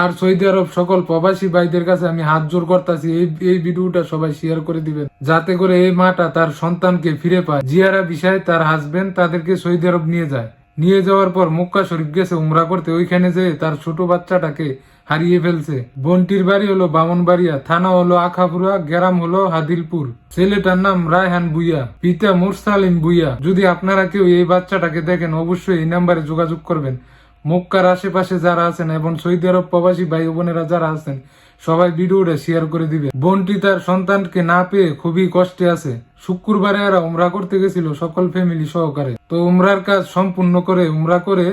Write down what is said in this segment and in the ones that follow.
আর Saudi আরব সকল প্রবাসী ভাইদের কাছে আমি হাত জোর করতেছি, এই এই ভিডিওটা সবাই শেয়ার করে দিবেন। যাতে করে এই মাটা তার সন্তানকে ফিরে পায়। জিয়ারা বিষয় তার হাজবেন্ড তাদেরকে সৌদি আরব নিয়ে যায়। নিয়ে যাওয়ার পর মক্কা শরীফ গেছে উমরা করতে। ওইখানে যেয়ে তার ছোট বাচ্চাটাকে হারিয়ে ফেলছে। বোনটির বাড়ি হলো বামনবাড়িয়া, থানা হলো আখাপুরা, গ্রাম হলো হাদিলপুর। ছেলেটার নাম রায়হান বুইয়া পিতা মুরসালিম বুইয়া যদি আপনারা কেউ এই বাচ্চাটাকে দেখেন, অবশ্যই এই নাম্বারে যোগাযোগ করবেন। মক্কার আশেপাশে যারা আছেন এবং সৌদি আরব প্রবাসী ভাই বোনেরা যারা আছেন, সবাই ভিডিওটা শেয়ার করে দিবে। বোনটি তার সন্তানকে না পেয়ে খুবই কষ্টে আছে। শুক্রবারে এরা উমরা করতে গেছিল সকল ফ্যামিলি সহকারে। তো উমরার কাজ সম্পূর্ণ করে, উমরা করে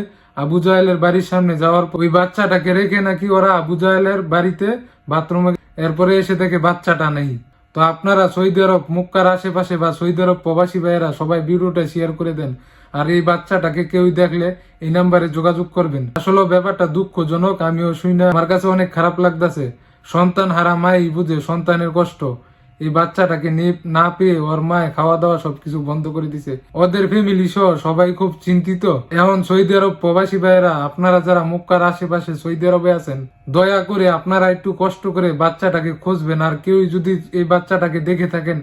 আবু জাহেলের বাড়ির সামনে যাওয়ার পর ওই বাচ্চাটাকে রেখে নাকি ওরা আবু জাহেলের বাড়িতে বাথরুমে এরপরে এসে দেখে বাচ্চাটা নেই। তো আপনারা সৌদি আরব, মুক্কার আশেপাশে বা সৌদি আরব প্রবাসী ভাইয়েরা সবাই ভিডিওটা শেয়ার করে দেন। আর এই বাচ্চাটাকে কেউ দেখলে এই নাম্বারে যোগাযোগ করবেন। আসলে ব্যাপারটা দুঃখজনক, আমিও শুই না আমার কাছে অনেক খারাপ লাগতেছে। সন্তান হারা মাই বুঝে সন্তানের কষ্ট। এই বাচ্চাটাকে না পেয়ে ওর মায়ে খাওয়া দাওয়া সবকিছু বন্ধ করে দিছে। ওদের ফ্যামিলি সহ সবাই খুব চিন্তিত। এখন সৌদি আরব প্রবাসী ভাইয়েরা, আপনারা যারা মুক্কার আশেপাশে সৌদি আরবে আছেন, দয়া করে আপনারা একটু কষ্ট করে বাচ্চাটাকে খুঁজবেন। আর কেউ যদি এই বাচ্চাটাকে দেখে থাকেন,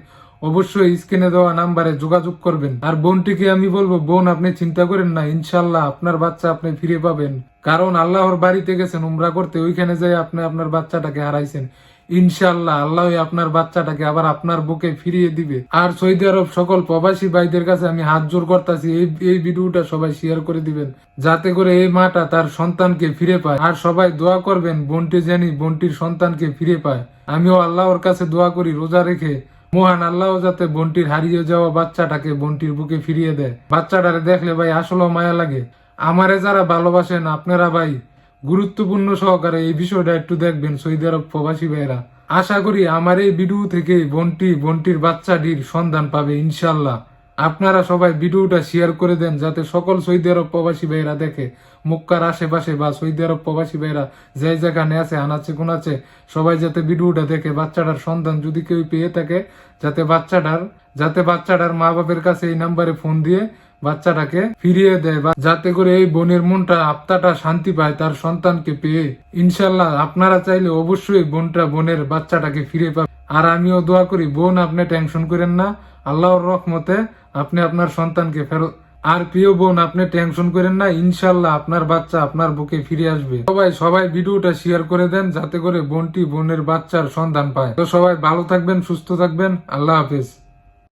অবশ্যই স্ক্রিনে দেওয়া নাম্বারে যোগাযোগ করবেন। আর বোনটিকে আমি বলব, বোন, আপনি চিন্তা করেন না, ইনশাল্লাহ আপনার বাচ্চা আপনি ফিরে পাবেন। কারণ আল্লাহর বাড়িতে গেছেন, উমরা করতে, ওইখানে যাই আপনি আপনার বাচ্চাটাকে হারাইছেন। ইনশাল্লাহ আল্লাহ আপনার বাচ্চাটাকে আবার আপনার বুকে ফিরিয়ে দিবে। আর সৌদি আরব সকল প্রবাসী ভাইদের কাছে আমি হাত জোর করতেছি, এই এই ভিডিওটা সবাই শেয়ার করে দিবেন। যাতে করে এই মাটা তার সন্তানকে ফিরে পায়। আর সবাই দোয়া করবেন, বোনটি জানি বোনটির সন্তানকে ফিরে পায়। আমিও আল্লাহর কাছে দোয়া করি, রোজা রেখে মহান আল্লাহ যাতে বন্টির হারিয়ে যাওয়া বাচ্চাটাকে বন্টির বুকে ফিরিয়ে দেয়। বাচ্চাটারে দেখলে ভাই আসলে মায়া লাগে। আমারে যারা ভালোবাসেন, আপনারা ভাই গুরুত্বপূর্ণ সহকারে এই বিষয়টা একটু দেখবেন সৌদি আরব প্রবাসী ভাইরা আশা করি আমার এই ভিডিও থেকে বন্টি, বন্টির বাচ্চাটির সন্ধান পাবে ইনশাল্লাহ আপনারা সবাই ভিডিওটা শেয়ার করে দেন যাতে সকল সৌদি আরব প্রবাসী ভাইরা দেখে। মক্কার আশেপাশে বা সৌদি আরব প্রবাসী ভাইরা যে যেখানে আছে, আনাচে কোনাচে সবাই যাতে ভিডিওটা দেখে, বাচ্চাটার সন্ধান যদি কেউ পেয়ে থাকে, যাতে বাচ্চাটার যাতে বাচ্চাটার মা বাবার কাছে এই নাম্বারে ফোন দিয়ে বাচ্চাটাকে ফিরিয়ে দেয় বা যাতে করে এই বোনের মনটা, আত্মাটা শান্তি পায়, তার সন্তানকে পেয়ে। ইনশাল্লাহ আপনারা চাইলে অবশ্যই বোনটা, বোনের বাচ্চাটাকে ফিরে পাবে আর আমিও দোয়া করি, বোন আপনি টেনশন করেন না, আল্লাহর রহমতে আপনি আপনার সন্তানকে ফেরত আর প্রিয় বোন, আপনি টেনশন করেন না, ইনশাল্লাহ আপনার বাচ্চা আপনার বুকে ফিরে আসবে। সবাই সবাই ভিডিওটা শেয়ার করে দেন, যাতে করে বোনটি বোনের বাচ্চার সন্ধান পায়। তো সবাই ভালো থাকবেন, সুস্থ থাকবেন, আল্লাহ হাফেজ।